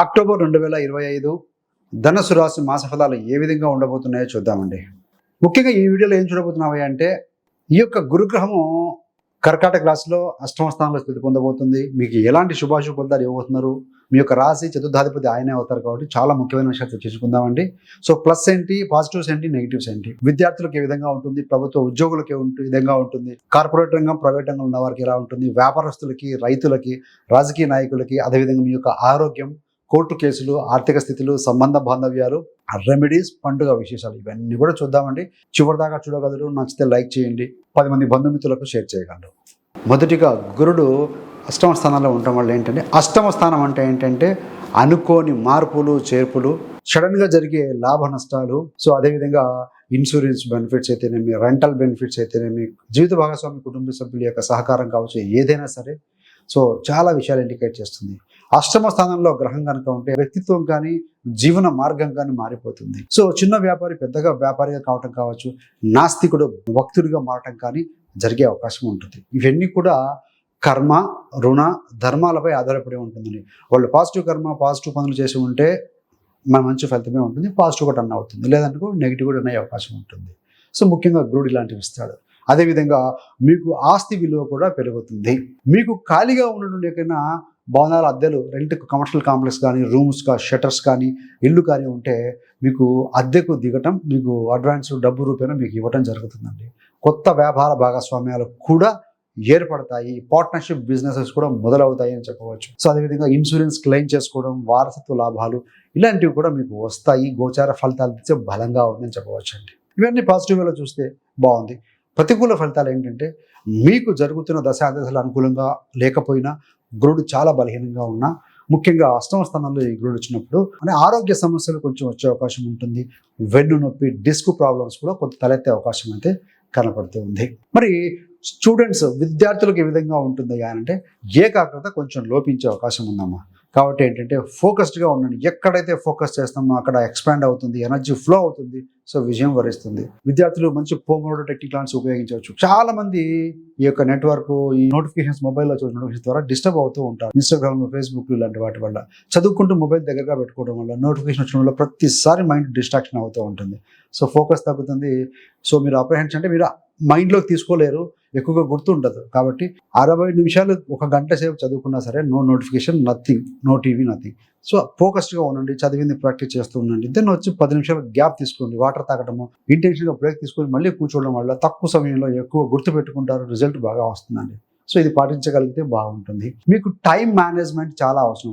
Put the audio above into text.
October రెండు వేల ఇరవై ఐదు ధనుసు రాశి మాస ఫలాలు ఏ విధంగా ఉండబోతున్నాయో చూద్దామండి. ముఖ్యంగా ఈ వీడియోలో ఏం చూడబోతున్నాయి అంటే ఈ యొక్క గురుగ్రహము కర్కాటక రాశిలో అష్టమ స్థానంలో స్థితి పొందబోతుంది. మీకు ఎలాంటి శుభాశుభ ఫలితాలు ఇవ్వబోతున్నారు? మీ యొక్క రాశి చతుర్థాధిపతి ఆయనే అవుతారు కాబట్టి చాలా ముఖ్యమైన విషయాలు చర్చించుకుందామండి. సో ప్లస్ ఏంటి పాజిటివ్స్ ఏంటి నెగిటివ్స్ ఏంటి? విద్యార్థులకు ఏ విధంగా ఉంటుంది? ప్రభుత్వ ఉద్యోగులకు ఏ విధంగా ఉంటుంది? కార్పొరేట్ రంగం ప్రైవేట్ రంగం ఉన్న వారికి ఎలా ఉంటుంది? వ్యాపారస్తులకి రైతులకి రాజకీయ నాయకులకి అదేవిధంగా మీ యొక్క ఆరోగ్యం కోర్టు కేసులు ఆర్థిక స్థితులు సంబంధ బాంధవ్యాలు రెమెడీస్ పండుగ విశేషాలు ఇవన్నీ కూడా చూద్దామండి. చివరిదాకా చూడగలరు నచ్చితే లైక్ చేయండి. పది మంది బంధుమిత్రులకు షేర్ చేయగలరు. మొదటిగా గురుడు అష్టమ స్థానంలో ఉండటం వల్ల ఏంటంటే అష్టమ స్థానం అంటే ఏంటంటే అనుకోని మార్పులు చేర్పులు సడన్గా జరిగే లాభ నష్టాలు. సో అదేవిధంగా ఇన్సూరెన్స్ బెనిఫిట్స్ అయితేనేమి రెంటల్ బెనిఫిట్స్ అయితేనేమి జీవిత భాగస్వామి కుటుంబ సభ్యుల యొక్క సహకారం కావచ్చు ఏదైనా సరే. సో చాలా విషయాలు ఇండికేట్ చేస్తుంది. అష్టమ స్థానంలో గ్రహం కనుక ఉంటే వ్యక్తిత్వం కానీ జీవన మార్గం కానీ మారిపోతుంది. సో చిన్న వ్యాపారి పెద్దగా వ్యాపారిగా కావటం కావచ్చు నాస్తికుడు భక్తుడిగా మారటం కానీ జరిగే అవకాశం ఉంటుంది. ఇవన్నీ కూడా కర్మ రుణ ధర్మాలపై ఆధారపడి ఉంటుందని. వాళ్ళు పాజిటివ్ కర్మ పాజిటివ్ పనులు చేసి ఉంటే మన మంచి ఫలితమే ఉంటుంది పాజిటివ్ కూడా రన్ అవుతుంది. లేదంటే నెగిటివ్ కూడా అయ్యే అవకాశం ఉంటుంది. సో ముఖ్యంగా గురుడు ఇలాంటివి ఇస్తాడు. అదేవిధంగా మీకు ఆస్తి విలువ కూడా పెరుగుతుంది. మీకు ఖాళీగా ఉండడం ఎక్కడైనా భవనాల అద్దెలు రెంట్ కమర్షియల్ కాంప్లెక్స్ కానీ రూమ్స్ కా షటర్స్ కానీ ఇల్లు కానీ ఉంటే మీకు అద్దెకు దిగటం మీకు అడ్వాన్స్ డబ్బు రూపేణ మీకు ఇవ్వటం జరుగుతుందండి. కొత్త వ్యాపార భాగస్వామ్యాలు కూడా ఏర్పడతాయి. పార్ట్నర్షిప్ బిజినెసెస్ కూడా మొదలవుతాయి అని చెప్పవచ్చు. సో అదేవిధంగా ఇన్సూరెన్స్ క్లెయిమ్ చేసుకోవడం వారసత్వ లాభాలు ఇలాంటివి కూడా మీకు వస్తాయి. గోచార ఫలితాలు ఇచ్చే బలంగా ఉందని చెప్పవచ్చు అండి. ఇవన్నీ పాజిటివ్లో చూస్తే బాగుంది. ప్రతికూల ఫలితాలు ఏంటంటే మీకు జరుగుతున్న దశాదశలు అనుకూలంగా లేకపోయినా గురుడు చాలా బలహీనంగా ఉన్నా ముఖ్యంగా అష్టమ స్థానంలో ఈ గురుడు వచ్చినప్పుడు అంటే ఆరోగ్య సమస్యలు కొంచెం వచ్చే అవకాశం ఉంటుంది. వెన్ను నొప్పి డిస్క్ ప్రాబ్లమ్స్ కూడా కొంత తలెత్తే అవకాశం అయితే కనపడుతూ ఉంది. మరి స్టూడెంట్స్ విద్యార్థులకు ఏ విధంగా ఉంటుంది అంటే ఏకాగ్రత కొంచెం లోపించే అవకాశం ఉందమ్మా. కాబట్టి ఏంటంటే ఫోకస్డ్గా ఉండండి. ఎక్కడైతే ఫోకస్ చేస్తామో అక్కడ ఎక్స్పాండ్ అవుతుంది ఎనర్జీ ఫ్లో అవుతుంది సో విజయం వరిస్తుంది. విద్యార్థులు మంచి పోమోడో టెక్నిక్లాన్స్ ఉపయోగించవచ్చు. చాలా మంది ఈ యొక్క నెట్వర్క్ ఈ నోటిఫికేషన్స్ మొబైల్లో చూసిన నోటిఫికేషన్ ద్వారా డిస్టర్బ్ అవుతూ ఉంటారు. ఇన్స్టాగ్రామ్ ఫేస్బుక్ ఇలాంటి వాటి వల్ల. చదువుకుంటూ మొబైల్ దగ్గరగా పెట్టుకోవడం వల్ల నోటిఫికేషన్ వచ్చిన వల్ల ప్రతిసారి మైండ్ డిస్ట్రాక్షన్ అవుతూ ఉంటుంది. సో ఫోకస్ తగ్గుతుంది. సో మీరు అప్రహెన్షన్ అంటే మీరు మైండ్లోకి తీసుకోలేరు ఎక్కువగా గుర్తుండదు. కాబట్టి అరవై నిమిషాలు ఒక గంట సేపు చదువుకున్నా సరే no notification nothing. No TV nothing. So ఫోకస్డ్గా ఉండండి చదివింది ప్రాక్టీస్ చేస్తూ ఉండండి. దెన్ వచ్చి పది నిమిషాలు గ్యాప్ తీసుకోండి వాటర్ తాగడము ఇంటెన్షన్గా బ్రేక్ తీసుకొని మళ్ళీ కూర్చోవడం వల్ల తక్కువ సమయంలో ఎక్కువ గుర్తు పెట్టుకుంటారు రిజల్ట్ బాగా వస్తుందండి. సో ఇది పాటించగలిగితే బాగుంటుంది. మీకు టైం మేనేజ్మెంట్ చాలా అవసరం.